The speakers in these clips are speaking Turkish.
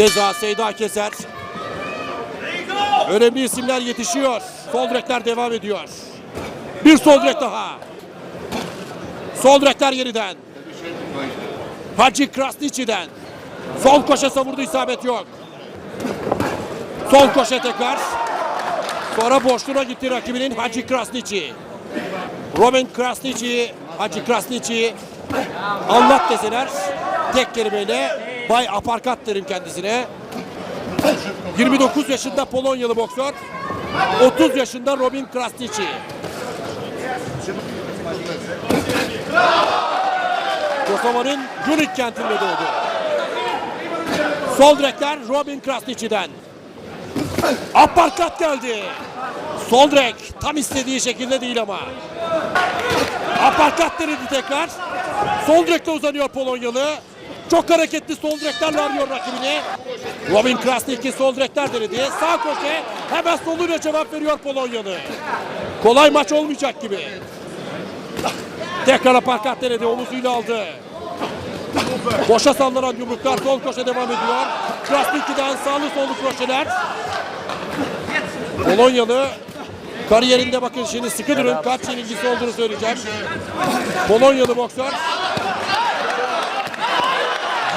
Keza Seyda Keser. Önemli isimler yetişiyor. Sol direkler devam ediyor. Bir sol direk daha. Sol direkler yeniden. Hacı Krasnici'den. Sol koşa savurdu isabet yok. Sol koşa tekrar. Sonra boşluğuna gitti rakibinin Hacı Krasnici. Roman Krasnici, Hacı Krasnici anlat deseler tek kelimeyle Bay Aparkat derim kendisine. 29 yaşında Polonyalı boksör. 30 yaşında Robin Krasnici. Kosova'nın Junik kentinde doğdu. Sol direkler Robin Krasnici'den. Aparkat geldi. Sol direk tam istediği şekilde değil ama. Aparkat denedi tekrar. Sol direkte uzanıyor Polonyalı. Çok hareketli sol direklerle arıyor rakibini. Robin Krasnicki sol direkler denedi. Sağ köşe hemen soluyla cevap veriyor Polonyalı. Kolay maç olmayacak gibi. Tekrar aparkat denedi. Omuzuyla aldı. Boşa sallanan yumruklar sol koşa devam ediyor. Krasnicki'den sağlı sollu kroşeler. Polonyalı kariyerinde bakın şimdi sıkı durun kaç yenilgisi olduğunu söyleyeceğim. Polonyalı boksör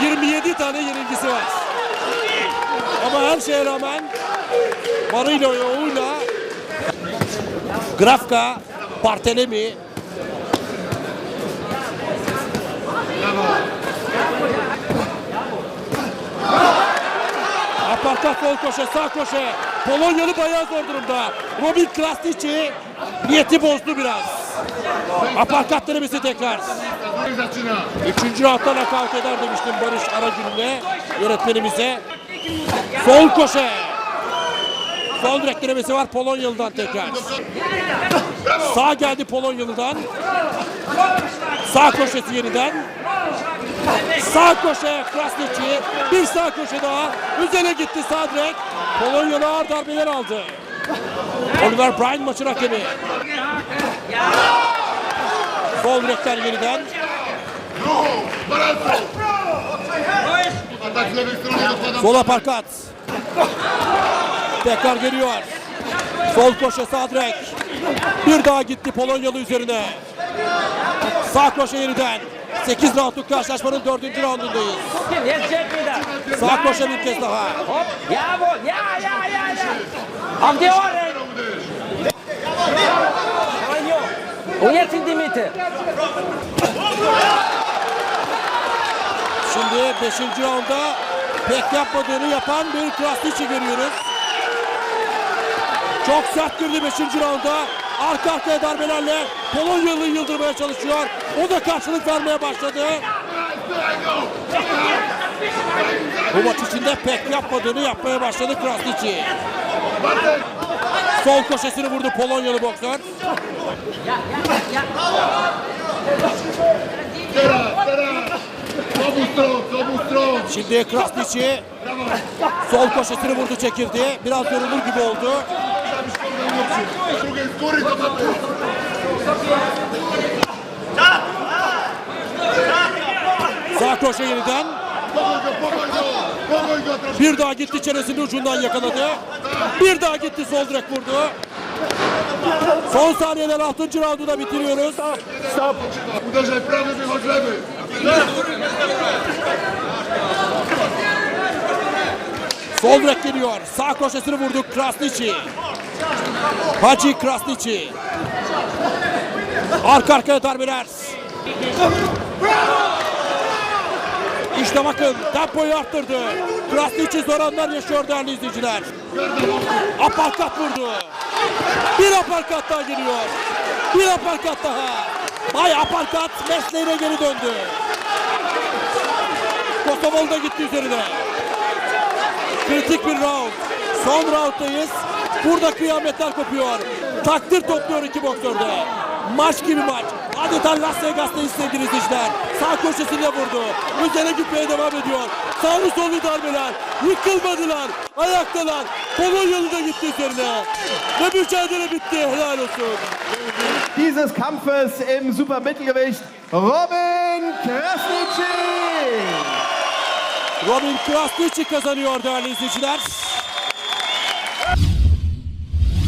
27 tane yenilgisi var. Ama her şeye rağmen varıyla yoğuyla Grafka, Bartelemi, Aparkat sol koşe, sağ koşe. Polonyalı bayağı zor durumda. Robin Krasnici niyeti bozdu biraz. Aparkat denemesi tekrar. Üçüncü roundda nakavt eder demiştim Barış Aragül'le yönetmenimize. Sol koşe. Sol direk denemesi var Polonyalı'dan tekrar. Sağ geldi Polonyalı'dan. Sağ koşesi yeniden. Sağ köşe Krasnici. Bir sağ köşe daha. Üzerine gitti sağ direk. Polonyalı ağır darbeler aldı. Oliver Bryan maçın hakemi. Sol direkten yeniden. Sol aparkat. Tekrar geliyor. Sol koşe sağ direk. Bir daha gitti Polonyalı üzerine. Sağ koşe yeniden. 8 roundluk karşılaşmanın 4. roundundayız. Sağ koşe bir kez daha. Hopp. Jawohl. Ja, ja, ja, ja. Auf die Ohren. Rein, Und jetzt in die Mitte. Şimdi 5. rounda pek yapmadığını yapan bir Krasnici görüyoruz. Çok sert girdi 5. rounda. Arka arkaya darbelerle Polonyalı'yı yıldırmaya çalışıyor. O da karşılık vermeye başladı. Bu maç içinde pek yapmadığını yapmaya başladı Krasnici. Sol koşesini vurdu Polonyalı boksör. Şimdi Krasnici sol koşesini vurdu çekirdi. Biraz yorulur gibi oldu. Sağ koşe yeniden. Bir daha gitti çenesinin ucundan yakaladı. Bir daha gitti sol direk vurdu. Son saniyeler 6. roundu da bitiriyoruz. Stop! Uderzaj prawy, wychodź lewy! Sol direk geliyor. Sağ koşesini vurdu Krasnici. Hacı Krasnici. Arka arkaya darbeler. İşte bakın tempoyu arttırdı. Krasnici zor anlar yaşıyor değerli izleyiciler. Aparkat vurdu. Bir aparkat daha geliyor. Bir aparkat daha. Bay aparkat mesleğine geri döndü. Kosovalı da gitti üzerine. Kritik bir round. Son rounddayız. Burada kıyametler kopuyor. Takdir topluyor iki boksörde. Maç gibi maç. Adeta Las Vegas'tayız sevgili izleyiciler. Sağ köşesine vurdu. Üzerine gitmeye devam ediyor. Sağlı sollu darbeler. Yıkılmadılar. Ayaktalar. Polonyalı da gitti üzerine. Ve mücadele bitti. Helal olsun. dieses Kampfes im Supermittelgewicht Robin Krasniqi. Robin Krasniqi kazanıyor değerli izleyiciler.